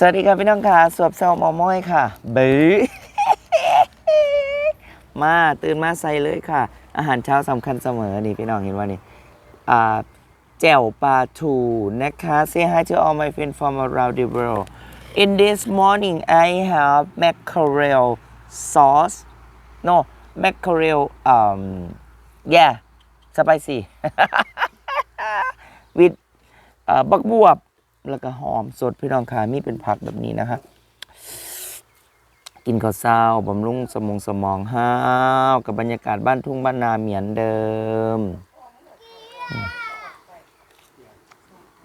สวัสดีครับพี่น้องค่ะ สวบเซลมอม้อยค่ะบื้อมาตื่นมาใส่เลยค่ะ อาหารเช้าสำคัญเสมอนี่พี่น้องเห็นว่านี่อ่าแจ่วปลาทูนะคะ Say hi to all my friends from around the world In this morning I have mackerel sauce no mackerel um yeah spicy with เอ่อบักบวบ แล้วก็หอมสดพี่น้องขามีเป็นผักแบบนี้นะคะกินข้าวเช้าบำรุงสมองสมองห้าวกับบรรยากาศบ้านทุ่งบ้านนาเหมือนเดิมอืม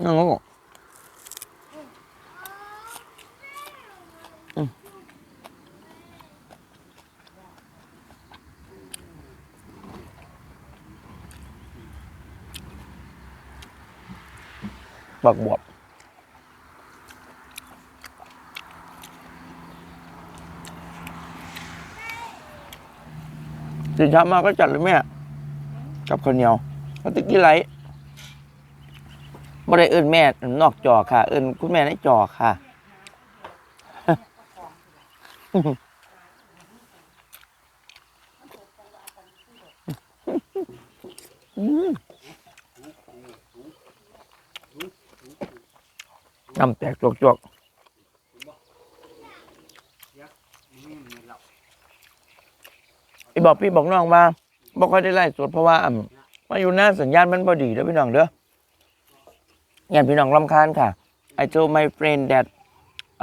นั่งงกอืมบักบวบ ตื่นเช้ามาก็จัดเลยแม่กับข้าวเหนียวก็ติ๊กกี้ไลท์บ่ได้เอิ้นแม่นอกจอค่ะ เอิ้นคุณแม่ในจอค่ะน้ำแตกจวกๆ พี่บอกพี่บอกน้องว่าบ่ค่อยได้ไล่สดเพราะว่าอ่ำมาอยู่หน้าสัญญาณมันบ่ดีเด้อพี่น้องเด้ออย่าพี่น้องรำคาญค่ะ I told my friend that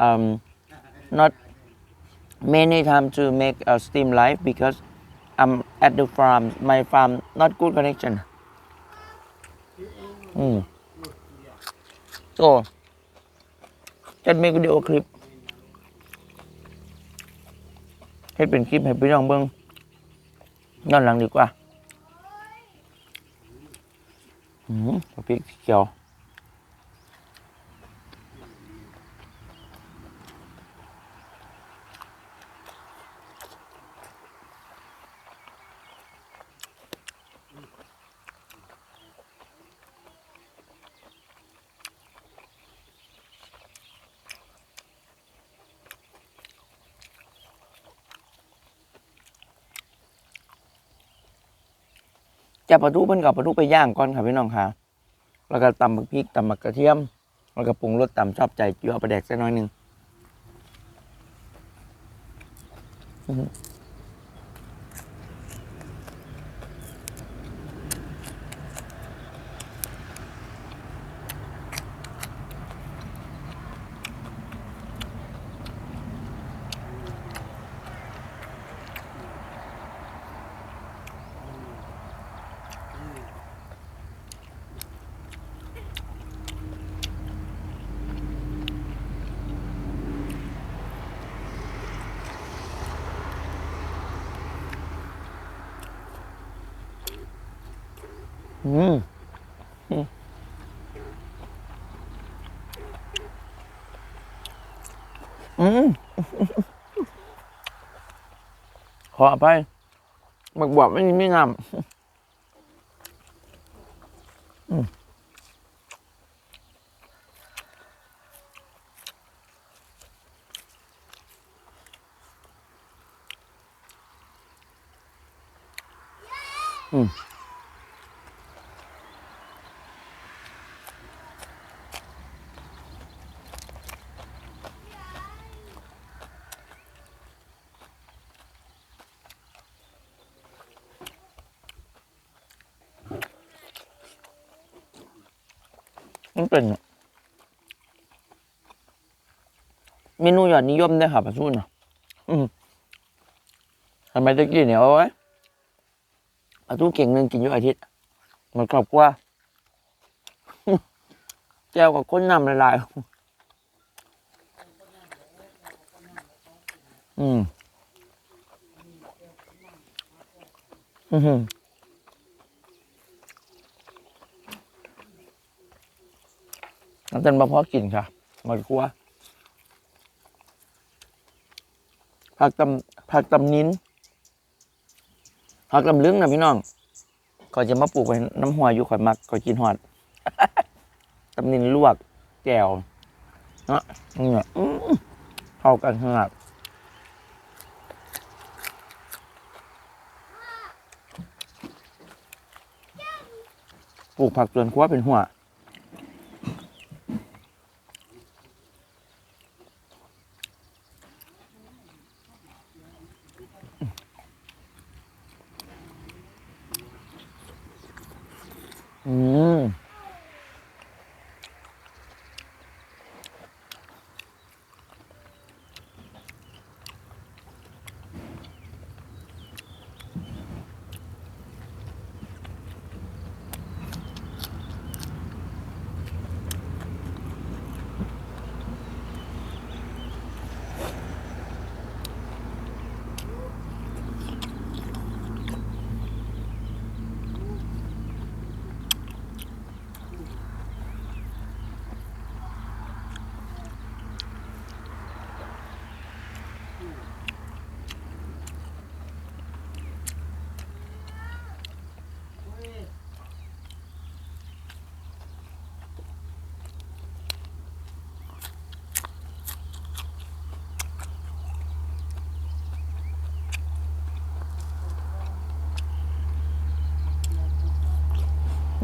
um not many time to make a steam live because I'm at the farm my farm not good connection อืม so just make video clip ให้เป็นคลิปให้พี่น้องเบิ่ง ย้อนหลังดีกว่า อืมพริกเขียว จะปลาทูเพิ่นกับปลาทูไปย่างก่อนค่ะพี่น้องค่ะ แล้วก็ตำบักพริกตำบักกระเทียม แล้วก็ปรุงรสตำชอบใจเจือปลาแดกสักน้อยหนึ่ง อืมอืมขออภัยบักบวบไม่มีไม่งามอืมอืม มันเป็น เมนูยอดนิยมได้ค่ะปลาทูน่ะอืมทำไมตะกี้เนี่ยเอาไว้ปลาทูเก่งหนึ่งกินอยู่อาทิตย์มันกรอบกว่าแก้วกับข้นน้ำละลายอืม อือ หือน้ำเต้นมาพอกินค่ะหมดครัวผักตำผักตำนิ้นผักตำลึงนะพี่น้องก็จะมาปลูกไว้น้ำหัวอยู่ข่อยมักก็กินหอดตำนิ้นลวกแก้วเนาะเนี่ยอื้อเข้ากันขนาดปลูกผักสวนครัวเป็นหัว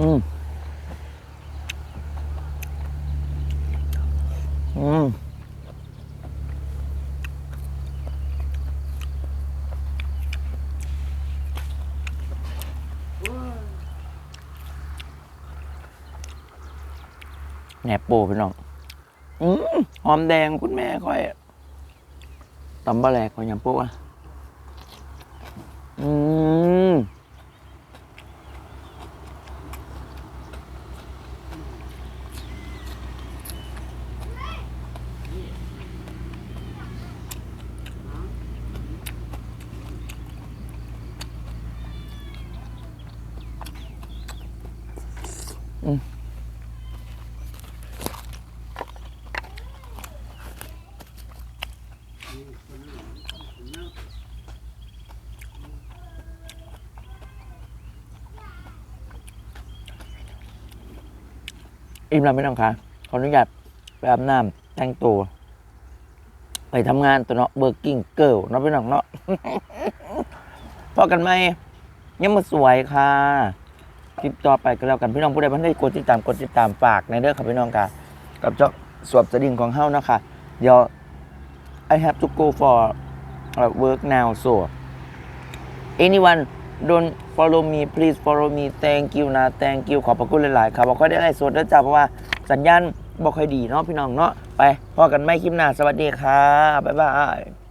อืมอืมแหนบโปพี่น้องอืมหอมแดงคุณแม่ค่อยตำบะแหลกของยำโปะอะ อืม อิ่มแล้วไม่ต้องค่ะขออนุญาตไปอาบน้ำแต่งตัว ไปทำงานตัวเนาะเบิร์กิ้งเกิลเนาะพี่น้องเนาะพอกันไหมยังมาสวยค่ะ คลิปต่อไปก็แล้วกันพี่น้องผู้ใดพันได้กดติดตามกดติดตามฝากในเด้อครับพี่น้องค่ะกับเจ้าสวบสดิ่งของเฮ้านะคะเดี๋ยว I have to go for work now so anyone don't follow me please follow me thank you นะ thank you ขอบพระคุณหลาย ๆ ครับบอกค่อยได้ไลฟ์สดแล้วจ้าเพราะว่าสัญญาณบอกค่อยดีเนาะพี่น้องเนาะไปพอกันไม่คลิปหน้าสวัสดีค่ะบ๊ายบาย